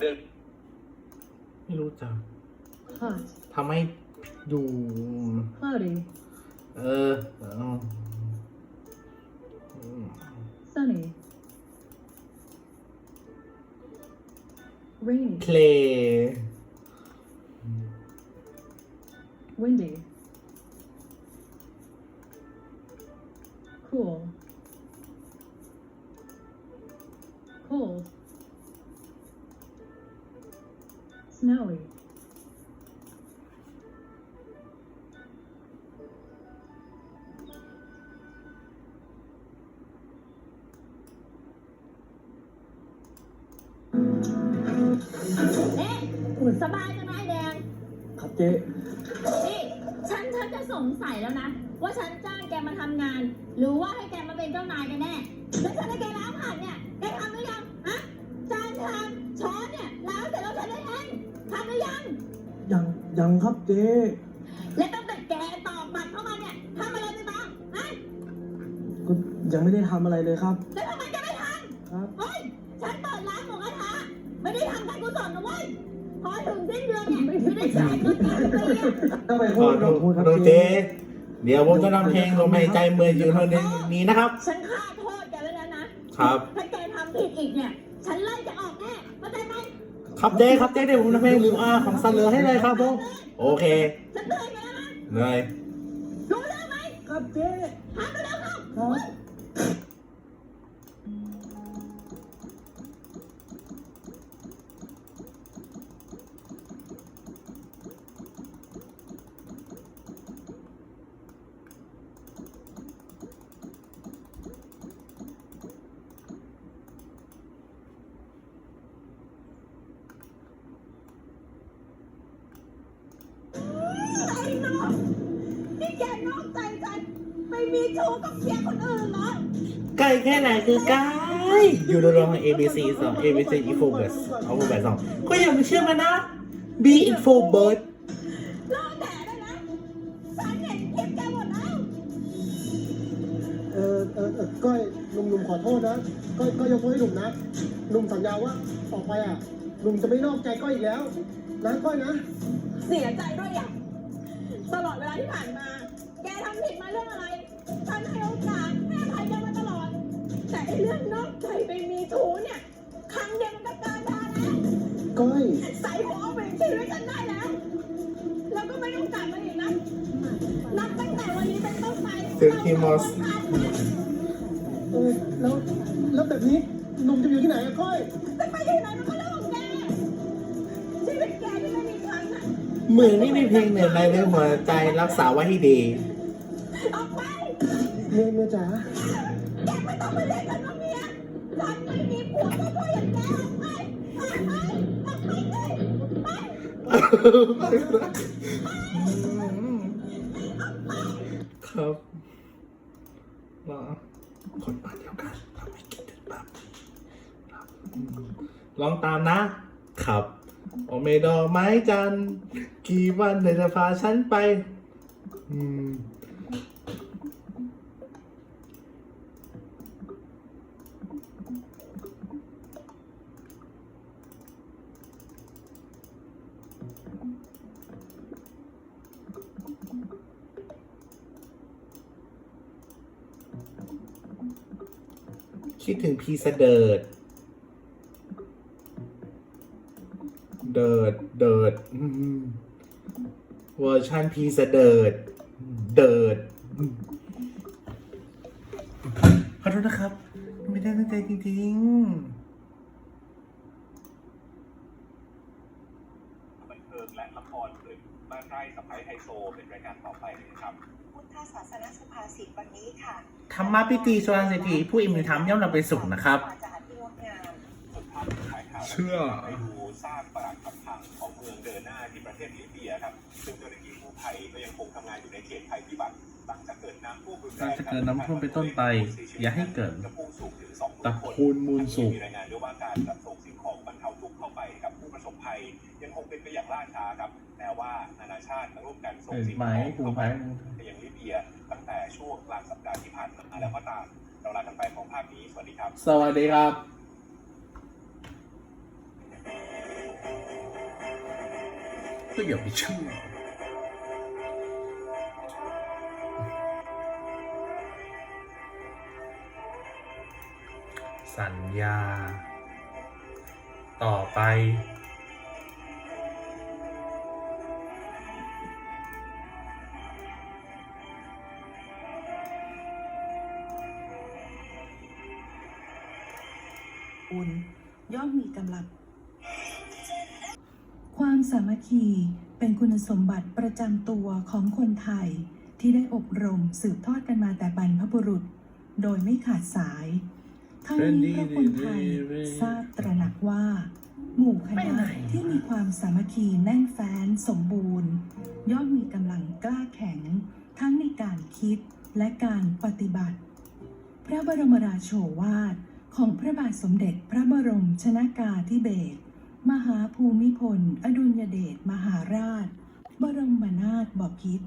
เรื่องไม่รู้จัก hot, ทำให้ดู cloudy, เออเอออืม sunny, rainy, เพล windy, cool, cold, snowy, เอ๊ะอุ่นสบายจังนะไอแดง ครับเจ๊นี่ฉันฉันจะสงสัยแล้วนะ ว่าฉันจ้างแกมาทำงาน หรือว่าให้แกมาเป็นเจ้านายกันแน่ แล้วฉันให้แกล้างผักเนี่ยแกทำ ยังยังครับเจ๊และตั้งแต่แกตอกบัตรเข้ามาเนี่ยทำอะไรไปบ้างฮะก็ยังไม่ได้ทำอะไรเลยครับ แล้วทำไมแกไม่ทครับำเฮ้ย ฉันเปิดร้านหมูกระทะไม่ได้ทำการกุศลนะเว้ย พอถึงสิ้นเดือนเนี่ยไม่ได้จ่ายเงินการฟรีอะต้องไปขพูอดโทขอษโทษครับโทษเจ๊เจ๊เดี๋ยวผมจะนำเพลงลมหายใจเมื่ออยู่เท่านี้นะครับ ฉันฆ่าโทษแกไว้แล้วนะ ครับ ถ้าแกทำผิดอีกเนี่ย ฉันไล่จะออกแน่เข้าใจไหม ครับเจ๊ครับเจ๊เดี๋ยวผมทำเพลงลืมอาของซันเลอให้เลยครับผมโอเคฉันเตือนแกแล้วนะเลยรู้เรื่องไหมครับเจ๊ทำไปแล้วครับครับ มีชู้กับเสียคนอื่นเหรอใกล้แค่ไหนคือใกล้อยู่ในโรง ABC สอง ABC Info b u r s เอาไปสองก็อย่าไปเชื่อมันนะ B Info Bird รอแต่ได้นะฉันเห็นคลิปแกหมดแล้วเออเออเออก้อยหนุ่มหนุ่มขอโทษนะก้อยก้อยยกโทษให้หนุ่มนะหนุ่มสัญญาว่าต่อไปอะหนุ่มจะไม่นอกใจก้อยอีกแล้วนะก้อยนะ เสียใจด้วยอะตลอดเวลาที่ผ่านมา แกทำผิดมาเรื่องอะไร ฉันให้โอกาสให้อภัยแกมาตลอด แต่ไอ้เรื่องนอกใจไปมีชู้เนี่ย ครั้งเดียวมันก็เกินพอแล้วก้อยใส่หัวเอาไปชีวิตฉันได้แล้ว แล้วก็ไม่ต้องกลับมาอีกนะ นับตั้งแต่วันนี้เป็นต้นไปเสือคีมอส เออแล้วแล้วแบบนี้หนุ่มจะอยู่ที่ไหนอะก้อยจะไปที่ไหนมันก็เรื่องของแก ชีวิตแกที่ไม่มีครั้งน่ะ เหมือนนี่มีเพลงหนึ่งในเรื่องหัวใจรักษาไว้ให้ดีออกไป เมียเมียจ๋าแกไม่ต้องมาเรียกฉันว่าเมียฉันไม่มีผัวก็เพราะอย่างแกออกไปออกไปออกไปเลยไปครับเหรอคนบ้านเดียวกันทำให้คิดถึงแบบครับลองตามนะ ครับ โอเมดอกไม้จันทร์กี่วันเธอจะพาฉันไป อืม คิดถึงพีเสดิร์ดเดิดเดิร์ดเวอร์ชันพีเสดิร์ดเดิร์ดขอโทษนะครับ ไม่ได้ตั้งใจจริงๆนเทิงและละครเลยบ้านไร่สไปไฮโซเป็นรายการต่อไปนะครับพุทธศาสนสุภาษิตวันนี้ค่ะๆธรรมะพิธีสวรรค์เศรษฐีผู้อิมธรรมย่อมนำไปสุขนะครับวาจาที่งดงามส่วนภาพสุดท้ายข่าวเชื่อไปดูซากปรักหักพังของเมืองเดอร์นาที่ประเทศลิเบียครับซึ่งเจ้าหน้าที่กู้ภัยก็ยังคงทำงานอยู่ในเขตภัยพิบัติหลังจากเกิดน้ำท่วมรุนแรงหลังจากเกิดน้ำท่วมเป็นต้นไป อย่าให้เกิดจะพุ่งสูงถึงสองหมื่นตระคนคูณมูลสุขมีรายงานด้วยว่าการจัดส่งสิ่งของบรรเทาทุกข์เข้าไปกับผู้ประสบภัย ยังคงเป็นไปอย่างล่าช้าครับ แม้ว่านานาชาติจะร่วมกันส่งสิ่งของเข้าไปไปยังลิเบียตั้งแต่ช่วงกลางสัปดาห์ที่ผ่านมาแล้วก็ตามเราลากันไปของภาพนี้ สวัสดีครับ สวัสดีครับก็อย่าไปเชื่อสัญญา ต่อไป อุ่น ย่อมมีกำลัง ความสามัคคีเป็นคุณสมบัติประจำตัวของคนไทยที่ได้อบรมสืบทอดกันมาแต่บรรพบุรุษ โดยไม่ขาดสายทั้งนี้เพราะคนไทยทราบตระหนักว่า หมู่คณะที่มีความสามัคคีแน่นแฟ้นสมบูรณ์ ย่อมมีกำลังกล้าแข็ง ทั้งในการคิดและการปฏิบัติ พระบรมราโชวาท ของพระบาทสมเด็จพระบรมชนากาธิเบศรมหาภูมิพล อดุลยเดชมหาราช บรมนาถบพิตร